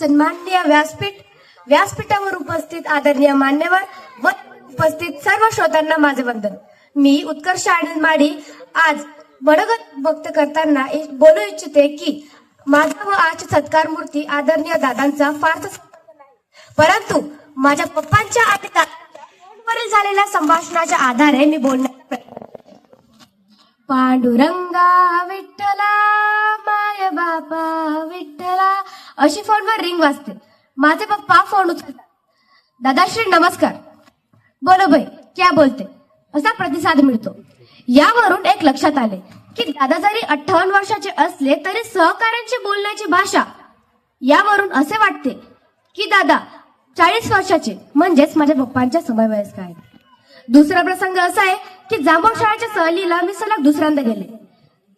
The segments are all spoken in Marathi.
सन्माननीय व्यासपीठ व्यासपीठावर उपस्थित आदरणीय मान्यवर व उपस्थित सर्व श्रोत्यांना माझे वंदन. मी उत्कर्ष आनंद माडी आज बडगत व्यक्त करताना इ- बोलू इच्छिते की माझा व आज सत्कार मूर्ती आदरणीय दादांचा फारसा परंतु माझ्या पप्पांच्या आणि दादांच्या फोनवरील झालेल्या संभाषणाच्या आधारे मी बोलण्याचा प्रयत्न पांडुरंगा विठ्ठला अशी फोनवर रिंग वाजते. माझे पप्पा फोन उचलतात. दादाश्री नमस्कार. बोलो भाई क्या बोलते? असा प्रतिसाद मिळतो. यावरून एक लक्षात आले की दादा जरी अठ्ठावन्न वर्षाचे असले तरी सहकाऱ्यांची बोलण्याची भाषा यावरून असे वाटते की दादा चाळीस वर्षाचे म्हणजेच माझ्या पप्पांच्या समवयस्क आहेत. दुसरा प्रसंग असा आहे की जांभूळ शाळेच्या सहलीला मी सलग दुसऱ्यांदा गेले.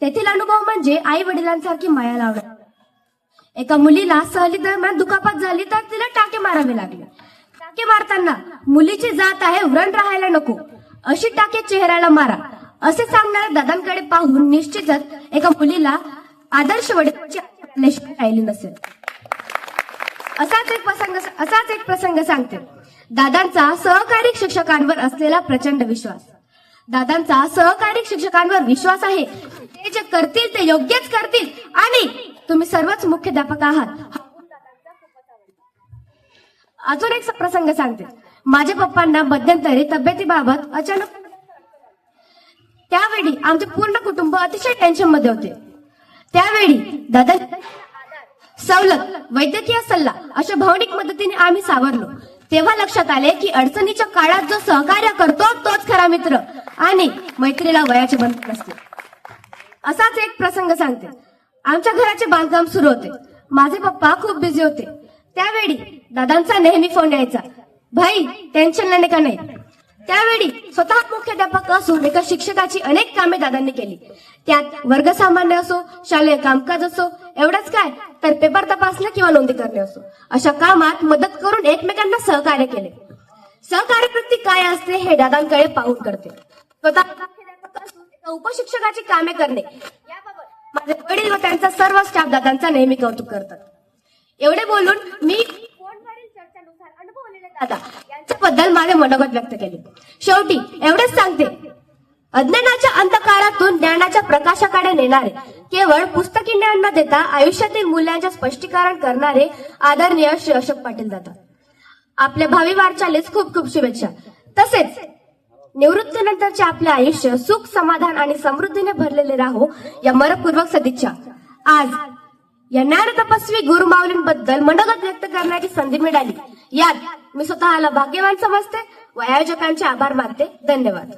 तेथील अनुभव म्हणजे आई वडिलांसारखी माया लावणं. एका मुलीला सहली दरम्यान दुखापत झाली तर तिला टाके मारावे लागले. टाके मारताना मुलीची जात आहे व्रण राहायला नको. अशी टाके चेहऱ्याला मारा. असे सांगणाऱ्या दादांकडे पाहून निश्चितच एका मुलीला आदर्श वडिलांची राहिली नसेल. असाच एक प्रसंग असाच एक प्रसंग सांगते. दादांचा सहकारी शिक्षकांवर असलेला प्रचंड विश्वास. दादांचा सहकारी शिक्षकांवर विश्वास आहे. ते जे करतील ते योग्यच करतील आणि तुम्ही सर्वच मुख्याध्यापक आहात. अजून एक प्रसंग सांगते. माझ्या पप्पांना मध्यंतरी तब्येतीबाबत अचानक त्यावेळी आमचे पूर्ण कुटुंब अतिशय टेन्शनमध्ये होते. त्यावेळी दादा सवलत वैद्यकीय सल्ला अशा भावनिक मदतीने आम्ही सावरलो. तेव्हा लक्षात आले की अडचणीच्या काळात जो सहकार्य करतो तोच खरा मित्र आणि मैत्रीला वयाचे बंधन नसते. असाच एक प्रसंग सांगते. आमच्या घराचे बांधकाम सुरू होते. माझे पप्पा खूप बिझी होते. त्यावेळी दादांचा नेहमी फोन यायचा. भाई टेन्शन नाही का नाही. त्यावेळी स्वतः मुख्याध्यापक असून एका शिक्षकाची अनेक कामे दादांनी केली. त्यात वर्ग सामान्य असो शालेय कामकाज असो एवढंच काय तर पेपर तपासणे किंवा नोंदी करणे असो. अशा कामात मदत करून एकमेकांना सहकार्य केले. सहकार्य प्रती काय असते हे दादांकडे पाहून करते स्वतः उपशिक्षकाची कामे करणे. माझे वडील व त्यांचा सर्व स्टाफ दादांचा नेहमी कौतुक करतात. एवढे बोलून मी दादा यांच्याबद्दल माझे मनोगत व्यक्त केले. शेवटी एवढेच सांगते. अज्ञानाच्या अंधकारातून ज्ञानाच्या प्रकाशाकडे नेणारे केवळ पुस्तकी ज्ञान न देता आयुष्यातील मूल्यांचे स्पष्टीकरण करणारे आदरणीय श्री अशोक पाटील दादा. आपल्या भावी वाटचालीस खूप खूप शुभेच्छा. तसेच निवृत्तीनंतरचे आपले आयुष्य सुख समाधान आणि समृद्धीने भरलेले राहो या मनपूर्वक सदिच्छा. आज या ज्ञान तपस्वी गुरुमाऊलींबद्दल मनोगत व्यक्त करण्याची संधी मिळाली. यात मी स्वतःला भाग्यवान समजते व आयोजकांचे आभार मानते. धन्यवाद.